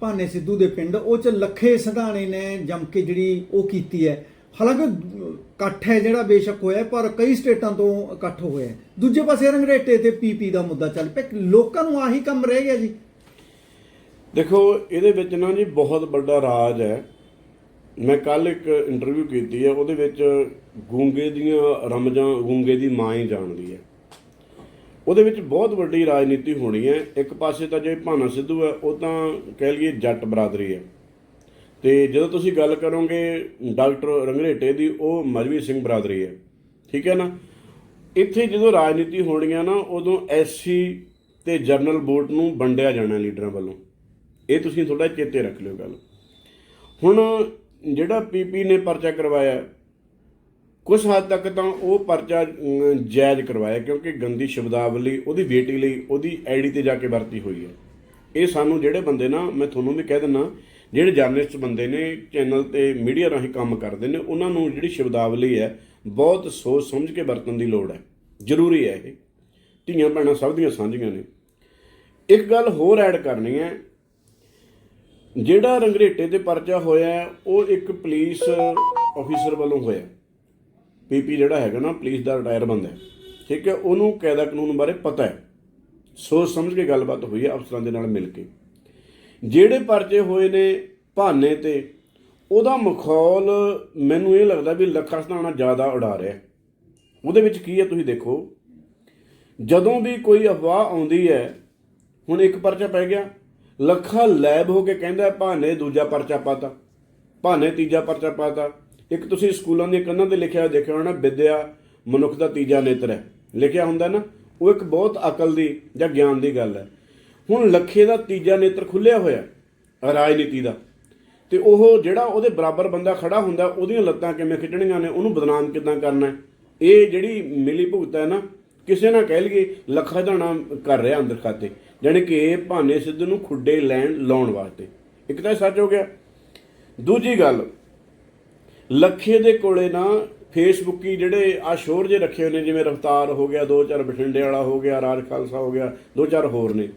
ਭਾਨੇ ਸਿੱਧੂ ਦੇ ਪਿੰਡ ਉਹ ਚ ਲੱਖੇ ਸਿਧਾਣੇ ਨੇ ਜੰਮ ਕੇ ਜਿਹੜੀ ਉਹ ਕੀਤੀ ਹੈ। ਹਾਲਾਂਕਿ ਅਹ, ਇਕੱਠ ਹੈ ਜਿਹੜਾ ਬੇਸ਼ੱਕ ਹੋਇਆ ਪਰ ਕਈ ਸਟੇਟਾਂ ਤੋਂ ਇਕੱਠ ਹੋਇਆ ਦੂਜੇ ਪਾਸੇ ਰੰਗਰੇਟੇ ਤੇ ਪੀਪੀ ਦਾ ਮੁੱਦਾ ਚੱਲ ਪਿਆ। ਲੋਕਾਂ ਨੂੰ ਆਹੀ ਕੰਮ ਰਹਿ ਗਿਆ ਜੀ। ਦੇਖੋ ਇਹਦੇ ਵਿੱਚ ਨਾ ਜੀ ਬਹੁਤ ਵੱਡਾ ਰਾਜ ਹੈ। ਮੈਂ ਕੱਲ ਇੱਕ ਇੰਟਰਵਿਊ ਕੀਤੀ ਹੈ ਉਹਦੇ ਵਿੱਚ ਗੂੰਗੇ ਦੀਆਂ ਰਮਜਾਂ ਗੂੰਗੇ ਦੀ ਮਾਂ ਹੀ ਜਾਣਦੀ ਹੈ। ਉਹਦੇ ਵਿੱਚ ਬਹੁਤ ਵੱਡੀ ਰਾਜਨੀਤੀ ਹੋਣੀ ਹੈ। ਇੱਕ ਪਾਸੇ ਤਾਂ ਜੇ ਭਾਨਾ ਸਿੱਧੂ ਹੈ, ਉਹ ਤਾਂ ਕਹਿ ਲਈਏ ਜੱਟ ਬਰਾਦਰੀ ਹੈ। ਤੇ ਜਦੋਂ ਤੁਸੀਂ ਗੱਲ ਕਰੋਗੇ ਡਾਕਟਰ ਰੰਗਰੇਟੇ ਦੀ, ਉਹ ਮਰਵੀ ਸਿੰਘ ਬਰਾਦਰੀ ਹੈ। ਠੀਕ ਹੈ ਨਾ? ਇੱਥੇ ਜਦੋਂ ਰਾਜਨੀਤੀ ਹੋਣੀ ਹੈ ਨਾ, ਉਦੋਂ ਐਸਸੀ ਤੇ ਜਰਨਲ ਵੋਟ ਨੂੰ ਵੰਡਿਆ ਜਾਣਾ ਲੀਡਰਾਂ ਵੱਲੋਂ। ਇਹ ਤੁਸੀਂ ਥੋੜਾ ਚੇਤੇ ਰੱਖ ਲਿਓ ਗੱਲ। ਹੁਣ ਜਿਹੜਾ ਪੀਪੀ ਨੇ ਪਰਚਾ ਕਰਵਾਇਆ ਕੁਝ ਹੱਦ ਤੱਕ ਤਾਂ ਉਹ ਪਰਚਾ ਜਾਇਜ਼ ਕਰਵਾਇਆ ਕਿਉਂਕਿ ਗੰਦੀ ਸ਼ਬਦਾਵਲੀ, ਉਹਦੀ ਬੇਟੀ ਲਈ ਉਹਦੀ ਆਈਡੀ ਤੇ ਜਾ ਕੇ ਵਰਤੀ ਹੋਈ ਹੈ। ਇਹ ਸਾਨੂੰ ਜਿਹੜੇ ਬੰਦੇ ਨਾ, ਮੈਂ ਤੁਹਾਨੂੰ ਵੀ ਕਹਿ ਦਿੰਨਾ, ਜਿਹੜੇ ਜਰਨਲਿਸਟ ਬੰਦੇ ਨੇ ਚੈਨਲ ਤੇ ਮੀਡੀਆ ਰਾਹੀਂ ਕੰਮ ਕਰਦੇ ਨੇ, ਉਹਨਾਂ ਨੂੰ ਜਿਹੜੀ ਸ਼ਬਦਾਵਲੀ ਹੈ, ਬਹੁਤ ਸੋਚ ਸਮਝ ਕੇ ਵਰਤਣ ਦੀ ਲੋੜ ਹੈ। ਜ਼ਰੂਰੀ ਹੈ ਇਹ। ਧੀਆਂ ਭੈਣਾਂ ਸਭ ਦੀਆਂ ਸਾਂਝੀਆਂ ਨੇ। ਇੱਕ ਗੱਲ ਹੋਰ ਐਡ ਕਰਨੀ ਹੈ, ਜਿਹੜਾ ਰੰਗਰੇਟੇ ਤੇ ਪਰਚਾ ਹੋਇਆ, ਉਹ ਇੱਕ ਪੁਲਿਸ ਅਫੀਸਰ ਵੱਲੋਂ ਹੋਇਆ। ਪੀਪੀ ਜਿਹੜਾ ਹੈਗਾ ਨਾ ਪੁਲਿਸ ਦਾ ਰਿਟਾਇਰ ਬੰਦਾ ਹੈ। ਠੀਕ ਹੈ, ਉਹਨੂੰ ਕਾਇਦਾ ਕਾਨੂੰਨ ਬਾਰੇ ਪਤਾ ਹੈ। ਸੋਚ ਸਮਝ ਕੇ ਗੱਲਬਾਤ ਹੋਈ ਹੈ ਅਫਸਰਾਂ ਦੇ ਨਾਲ ਮਿਲ ਕੇ। ਜਿਹੜੇ ਪਰਚੇ ਹੋਏ ਨੇ ਭਾਨੇ ਤੇ, ਉਹਦਾ ਮਖੌਲ ਮੈਨੂੰ ਇਹ ਲੱਗਦਾ ਵੀ ਲੱਖਾ ਸਧਾਣਾ ਜ਼ਿਆਦਾ ਉਡਾ ਰਿਹਾ ਉਹਦੇ ਵਿੱਚ ਕੀ ਹੈ ਤੁਸੀਂ ਦੇਖੋ, ਜਦੋਂ ਵੀ ਕੋਈ ਅਫਵਾਹ ਆਉਂਦੀ ਹੈ, ਹੁਣ ਇੱਕ ਪਰਚਾ ਪੈ ਗਿਆ, ਲੱਖਾ ਲੈਬ ਹੋ ਕੇ ਕਹਿੰਦਾ ਭਾਨੇ ਦੂਜਾ ਪਰਚਾ ਪਾਤਾ, ਭਾਨੇ ਤੀਜਾ ਪਰਚਾ ਪਾਤਾ ਇੱਕ ਤੁਸੀਂ ਸਕੂਲਾਂ ਦੀਆਂ ਕੰਨਾਂ ਤੇ ਲਿਖਿਆ ਹੋਇਆ ਦੇਖਿਆ ਹੋਣਾ ਵਿਦਿਆ ਮਨੁੱਖ ਦਾ ਤੀਜਾ ਨੇਤਰ ਹੈ। ਲਿਖਿਆ ਹੁੰਦਾ ਨਾ, ਉਹ ਇੱਕ ਬਹੁਤ ਅਕਲ ਦੀ ਜਾਂ ਗਿਆਨ ਦੀ ਗੱਲ ਹੈ। ਹੁਣ ਲੱਖੇ ਦਾ ਤੀਜਾ ਨੇਤਰ ਖੁੱਲਿਆ ਹੋਇਆ ਰਾਜਨੀਤੀ ਦਾ। ਤੇ ਉਹ ਜਿਹੜਾ ਉਹਦੇ ਬਰਾਬਰ ਬੰਦਾ ਖੜਾ ਹੁੰਦਾ, ਉਹਦੀਆਂ ਲੱਤਾਂ ਕਿਵੇਂ ਖਿੱਚਣੀਆਂ ਨੇ, ਉਹਨੂੰ ਬਦਨਾਮ ਕਿਦਾਂ ਕਰਨਾ ਇਹ ਜਿਹੜੀ ਮਿਲੀ ਭੁਗਤ ਹੈ ਨਾ, ਕਿਸੇ ਨਾ ਕਹਿ ਲਈਏ ਲੱਖਾਂ ਦਾ ਨਾਮ ਕਰ ਰਿਹਾ ਅੰਦਰ ਖਾਤੇ। ਜਾਣੀ ਕਿ ਇਹ ਭਾਨੇ ਸਿੱਧੂ ਨੂੰ ਖੁੱਡੇ ਲੈਣ ਲਾਉਣ ਵਾਸਤੇ। ਇੱਕ ਤਾਂ ਇਹ ਸੱਚ ਹੋ ਗਿਆ। ਦੂਜੀ ਗੱਲ ਲੱਖੇ ਦੇ ਕੋਲੇ ਨਾ ਫੇਸਬੁੱਕੀ ਜਿਹੜੇ ਆ ਸ਼ੋਰ ਜੇ ਰੱਖੇ ਹੋਏ ਨੇ, ਜਿਵੇਂ ਰਫਤਾਰ ਹੋ ਗਿਆ, ਦੋ ਚਾਰ ਬਠਿੰਡੇ ਵਾਲਾ ਹੋ ਗਿਆ, ਰਾਜ ਖਾਲਸਾ ਹੋ ਗਿਆ, ਦੋ ਚਾਰ ਹੋਰ ਨੇ,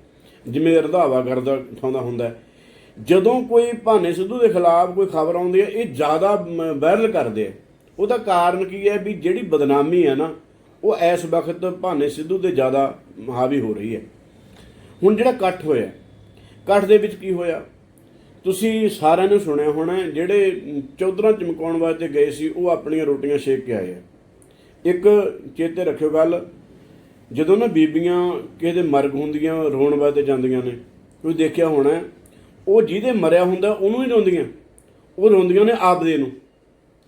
ਜਿਵੇਂ ਰਧਾਵਾ ਕਰਦਾ, ਉਠਾਉਂਦਾ ਹੁੰਦਾ ਜਦੋਂ ਕੋਈ ਭਾਨੇ ਸਿੱਧੂ ਦੇ ਖਿਲਾਫ ਕੋਈ ਖਬਰ ਆਉਂਦੀ ਹੈ, ਇਹ ਜ਼ਿਆਦਾ ਵਾਇਰਲ ਕਰਦੇ ਆ ਉਹਦਾ ਕਾਰਨ ਕੀ ਹੈ ਵੀ ਜਿਹੜੀ ਬਦਨਾਮੀ ਹੈ ਨਾ, ਉਹ ਇਸ ਵਕਤ ਭਾਨੇ ਸਿੱਧੂ ਦੇ ਜ਼ਿਆਦਾ ਹਾਵੀ ਹੋ ਰਹੀ ਹੈ। ਹੁਣ ਜਿਹੜਾ ਇਕੱਠ ਹੋਇਆ, ਇਕੱਠ ਦੇ ਵਿੱਚ ਕੀ ਹੋਇਆ? ਤੁਸੀਂ ਸਾਰਿਆਂ ਨੇ ਸੁਣਿਆ ਹੋਣਾ ਜਿਹੜੇ ਚੌਧਰਾਂ ਚਮਕਾਉਣ ਵਾਸਤੇ ਗਏ ਸੀ, ਉਹ ਆਪਣੀਆਂ ਰੋਟੀਆਂ ਛੇਕ ਕੇ ਆਏ ਆ। ਇੱਕ ਚੇਤੇ ਰੱਖਿਓ ਗੱਲ, ਜਦੋਂ ਨਾ ਬੀਬੀਆਂ ਕਿਸੇ ਦੇ ਮਰਗ ਹੁੰਦੀਆਂ, ਰੋਣ ਵਾਸਤੇ ਜਾਂਦੀਆਂ ਨੇ ਤੁਸੀਂ ਦੇਖਿਆ ਹੋਣਾ ਉਹ ਜਿਹਦੇ ਮਰਿਆ ਹੁੰਦਾ, ਉਹਨੂੰ ਹੀ ਰੋਂਦੀਆਂ। ਉਹ ਰੋਂਦੀਆਂ ਨੇ ਆਪਦੇ ਨੂੰ।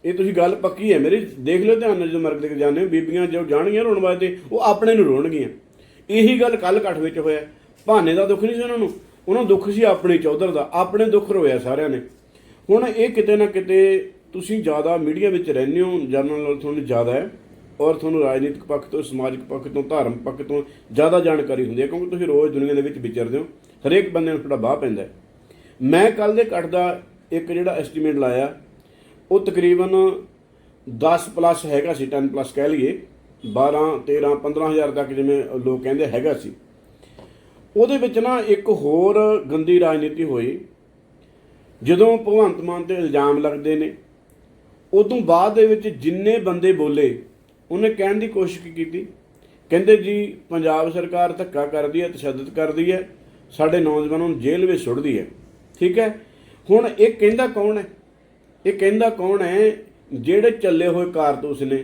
ਇਹ ਤੁਸੀਂ ਗੱਲ ਪੱਕੀ ਹੈ ਮੇਰੀ, ਦੇਖ ਲਿਓ ਧਿਆਨ ਨਾਲ ਜਦੋਂ ਮਰਗ ਦੇ ਕੇ ਜਾਂਦੇ ਹੋ, ਬੀਬੀਆਂ ਜੋ ਜਾਣਗੀਆਂ ਰੋਣ ਵਾਸਤੇ, ਉਹ ਆਪਣੇ ਨੂੰ ਰੋਣਗੀਆਂ। ਇਹੀ ਗੱਲ ਕੱਲ ਇਕੱਠ ਵਿੱਚ ਹੋਇਆ। ਬਹਾਨੇ ਦਾ ਦੁੱਖ ਨਹੀਂ ਸੀ ਉਹਨਾਂ ਨੂੰ। ਉਹਨਾਂ ਦੁੱਖ ਸੀ ਆਪਣੇ ਚੌਧਰ ਦਾ, ਆਪਣੇ ਦੁੱਖ ਰੋਇਆ ਸਾਰਿਆਂ ਨੇ। ਹੁਣ ਇਹ ਕਿਤੇ ਨਾ ਕਿਤੇ ਤੁਸੀਂ ਜ਼ਿਆਦਾ ਮੀਡੀਆ ਵਿੱਚ ਰਹਿੰਦੇ ਹੋ ਜਨਰਲ ਨਾਲ ਤੁਹਾਨੂੰ ਜ਼ਿਆਦਾ ਹੈ ਔਰ ਤੁਹਾਨੂੰ ਰਾਜਨੀਤਿਕ ਪੱਖ ਤੋਂ, ਸਮਾਜਿਕ ਪੱਖ ਤੋਂ, ਧਾਰਮਿਕ ਪੱਖ ਤੋਂ ਜ਼ਿਆਦਾ ਜਾਣਕਾਰੀ ਹੁੰਦੀ ਹੈ ਕਿਉਂਕਿ ਤੁਸੀਂ ਰੋਜ਼ ਦੁਨੀਆ ਦੇ ਵਿੱਚ ਵਿਚਰਦੇ ਹੋ, ਹਰੇਕ ਬੰਦੇ ਨੂੰ ਤੁਹਾਡਾ ਬਾਹ ਪੈਂਦਾ ਮੈਂ ਕੱਲ ਦੇ ਕੱਟ ਦਾ ਇੱਕ ਜਿਹੜਾ ਐਸਟੀਮੇਟ ਲਾਇਆ, ਉਹ ਤਕਰੀਬਨ 10 ਪਲੱਸ ਹੈਗਾ ਸੀ 10 ਪਲੱਸ ਕਹਿ ਲਈਏ 12 13 15000 ਤੱਕ ਜਿਵੇਂ ਲੋਕ ਕਹਿੰਦੇ ਹੈਗਾ ਸੀ। ਉਹਦੇ ਵਿੱਚ ਨਾ ਇੱਕ ਹੋਰ ਗੰਦੀ ਰਾਜਨੀਤੀ ਹੋਈ, ਜਦੋਂ ਭਗਵੰਤ ਮਾਨ ਤੇ ਇਲਜ਼ਾਮ ਲੱਗਦੇ ਨੇ, ਉਦੋਂ ਬਾਅਦ ਦੇ ਵਿੱਚ ਜਿੰਨੇ ਬੰਦੇ ਬੋਲੇ, ਉਹਨੇ ਕਹਿਣ ਦੀ ਕੋਸ਼ਿਸ਼ ਕੀ ਕੀਤੀ, ਕਹਿੰਦੇ ਜੀ ਪੰਜਾਬ ਸਰਕਾਰ ਧੱਕਾ ਕਰਦੀ ਹੈ, ਤਸ਼ੱਦਦ ਕਰਦੀ ਹੈ, ਸਾਡੇ ਨੌਜਵਾਨਾਂ ਨੂੰ ਜੇਲ੍ਹ ਵਿੱਚ ਸੁੱਟਦੀ ਹੈ, ਠੀਕ ਹੈ? ਹੁਣ ਇਹ ਕਹਿੰਦਾ ਕੌਣ ਹੈ? ਇਹ ਕਹਿੰਦਾ ਕੌਣ ਹੈ? ਜਿਹੜੇ ਚੱਲੇ ਹੋਏ ਕਾਰਤੂਸ ਨੇ,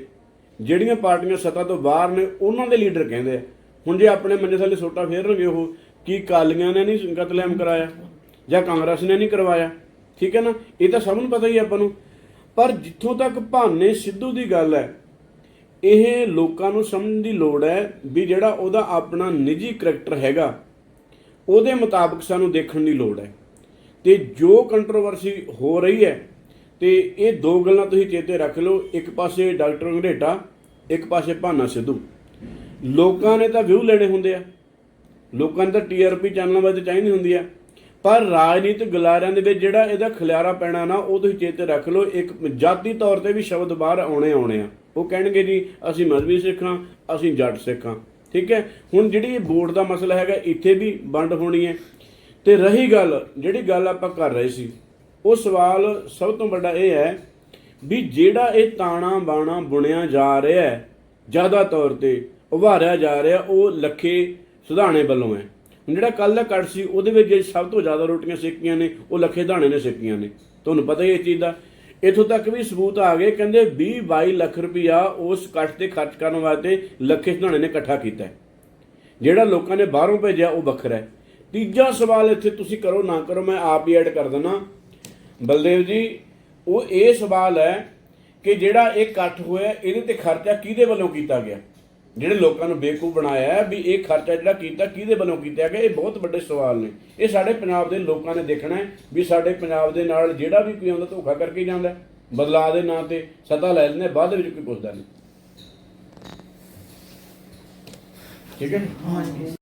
ਜਿਹੜੀਆਂ ਪਾਰਟੀਆਂ ਸੱਤਾ ਤੋਂ ਬਾਹਰ ਨੇ, ਉਹਨਾਂ ਦੇ ਲੀਡਰ ਕਹਿੰਦੇ ਆ। ਹੁਣ ਜੇ ਆਪਣੇ ਮੰਜੇ ਥੱਲੇ ਸੋਟਾ ਫੇਰਨਗੇ ਉਹ ਕੀ ਕਾਲੀਆਂ ਨੇ ਨਹੀਂ ਕਤਲੇਆਮ ਕਰਾਇਆ? ਜਾਂ ਕਾਂਗਰਸ ਨੇ ਨਹੀਂ ਕਰਵਾਇਆ? ਠੀਕ ਹੈ ਨਾ? ਇਹ ਤਾਂ ਸਭ ਨੂੰ ਪਤਾ ਹੀ ਆਪਾਂ ਨੂੰ। ਪਰ ਜਿੱਥੋਂ ਤੱਕ ਭਾਨੇ ਸਿੱਧੂ ਦੀ ਗੱਲ ਹੈ ਇਹ ਲੋਕਾਂ ਨੂੰ ਸਮਝਣ ਦੀ ਲੋੜ ਹੈ ਵੀ ਜਿਹੜਾ ਉਹਦਾ ਆਪਣਾ ਨਿੱਜੀ ਕਰੈਕਟਰ ਹੈਗਾ ਉਹਦੇ ਮੁਤਾਬਕ ਸਾਨੂੰ ਦੇਖਣ ਦੀ ਲੋੜ ਹੈ। ਤੇ ਜੋ ਕੰਟਰੋਵਰਸੀ ਹੋ ਰਹੀ ਹੈ ਤੇ ਇਹ ਦੋ ਗੱਲਾਂ ਤੁਸੀਂ ਚੇਤੇ ਰੱਖ ਲਓ। ਇੱਕ ਪਾਸੇ ਡਾਕਟਰ ਅੰਗਰੇਟਾ ਇੱਕ ਪਾਸੇ ਭਾਨਾ ਸਿੱਧੂ। ਲੋਕਾਂ ਨੇ ਤਾਂ ਵਿਊ ਲੈਣੇ ਹੁੰਦੇ ਆ। ਲੋਕਾਂ ਨੇ ਤਾਂ ਟੀਆਰਪੀ ਚੈਨਲਾਂ ਵਾਸਤੇ ਚਾਹੀਦੀ ਹੁੰਦੀ ਆ। ਪਰ ਰਾਜਨੀਤਿਕ ਗਲਾਰਿਆਂ ਦੇ ਵਿੱਚ ਜਿਹੜਾ ਇਹਦਾ ਖਿਲਾਰਾ ਪੈਣਾ ਨਾ, ਉਹ ਤੁਸੀਂ ਚੇਤੇ ਰੱਖ ਲਓ, ਇੱਕ ਜਾਤੀ ਤੌਰ ਤੇ ਵੀ ਸ਼ਬਦ ਬਾਹਰ ਆਉਣੇ ਆਉਣੇ ਆ। ਉਹ ਕਹਿਣਗੇ ਜੀ, ਅਸੀਂ ਮਜ਼੍ਹਬੀ ਸਿੱਖਾਂ, ਅਸੀਂ ਜੱਟ ਸਿੱਖਾਂ, ਠੀਕ ਹੈ? ਹੁਣ ਜਿਹੜੀ ਇਹ ਵੋਟ ਦਾ ਮਸਲਾ ਹੈਗਾ, ਇੱਥੇ ਵੀ ਵੰਡ ਹੋਣੀ ਹੈ। ਤੇ ਰਹੀ ਗੱਲ, ਜਿਹੜੀ ਗੱਲ ਆਪਾਂ ਕਰ ਰਹੇ ਸੀ, ਉਹ ਸਵਾਲ ਸਭ ਤੋਂ ਵੱਡਾ ਇਹ ਹੈ ਵੀ ਜਿਹੜਾ ਇਹ ਤਾਣਾ ਬਾਣਾ ਬੁਣਿਆ ਜਾ ਰਿਹਾ ਹੈ, ਜ਼ਿਆਦਾ ਤੌਰ ਤੇ ਉਭਾਰਿਆ ਜਾ ਰਿਹਾ, ਉਹ ਲੱਖੇ ਸੁਧਾਣੇ ਵੱਲੋਂ ਹੈ। ਜਿਹੜਾ ਕੱਲ ਦਾ ਕੱਟ ਸੀ, ਉਹਦੇ ਵਿੱਚ ਜੇ ਸਭ ਤੋਂ ਜ਼ਿਆਦਾ ਰੋਟੀਆਂ ਸੇਕੀਆਂ ਨੇ, ਉਹ ਲੱਖੇ ਦਾਣੇ ਨੇ ਸੇਕੀਆਂ ਨੇ। ਤੁਹਾਨੂੰ ਪਤਾ ਹੀ ਇਹ ਚੀਜ਼ ਦਾ। ਇਥੋਂ ਤੱਕ ਵੀ ਸਬੂਤ ਆ ਗਏ, ਕਹਿੰਦੇ 20 22 ਲੱਖ ਰੁਪਇਆ ਉਸ ਕੱਟ ਤੇ ਖਰਚ ਕਰਨ ਵਾਸਤੇ ਲੱਖੇ ਸੁਧਾਣੇ ਨੇ ਇਕੱਠਾ ਕੀਤਾ ਜਿਹੜਾ ਲੋਕਾਂ ਨੇ ਬਾਹਰੋਂ ਭੇਜਿਆ, ਉਹ ਵੱਖਰਾ ਹੈ। ਤੀਜਾ ਸਵਾਲ ਇੱਥੇ ਤੁਸੀਂ ਕਰੋ, ਨਾ ਕਰੋ, ਮੈਂ ਆਪ ਹੀ ਐਡ ਕਰ ਦਿੰਦਾ। ਬਲਦੇਵ ਜੀ, ਉਹ ਇਹ ਸਵਾਲ ਹੈ ਕਿ ਜਿਹੜਾ ਇਹ ਇਕੱਠ ਹੋਇਆ, ਇਹਦੇ ਤੇ ਖਰਚਾ ਕਿਹਦੇ ਵੱਲੋਂ ਕੀਤਾ ਗਿਆ? ਜਿਹੜੇ ਲੋਕਾਂ ਨੂੰ ਬੇਵਕੂਫ ਬਣਾਇਆ ਵੀ ਇਹ ਖਰਚਾ ਜਿਹੜਾ ਕੀਤਾ, ਕਿਹਦੇ ਵੱਲੋਂ ਕੀਤਾ ਗਿਆ, ਇਹ ਬਹੁਤ ਵੱਡੇ ਸਵਾਲ ਨੇ। ਇਹ ਸਾਡੇ ਪੰਜਾਬ ਦੇ ਲੋਕਾਂ ਨੇ ਦੇਖਣਾ ਹੈ ਵੀ ਸਾਡੇ ਪੰਜਾਬ ਦੇ ਨਾਲ ਜਿਹੜਾ ਵੀ ਕੋਈ ਆਉਂਦਾ ਧੋਖਾ ਕਰਕੇ ਹੀ ਜਾਂਦਾ ਬਦਲਾਅ ਦੇ ਨਾਂ ਤੇ ਸਤਾ ਲੈ ਲੈਂਦੇ ਬਾਅਦ ਵਿੱਚ ਕੋਈ ਪੁੱਛਦਾ ਨਹੀਂ। ਠੀਕ ਹੈ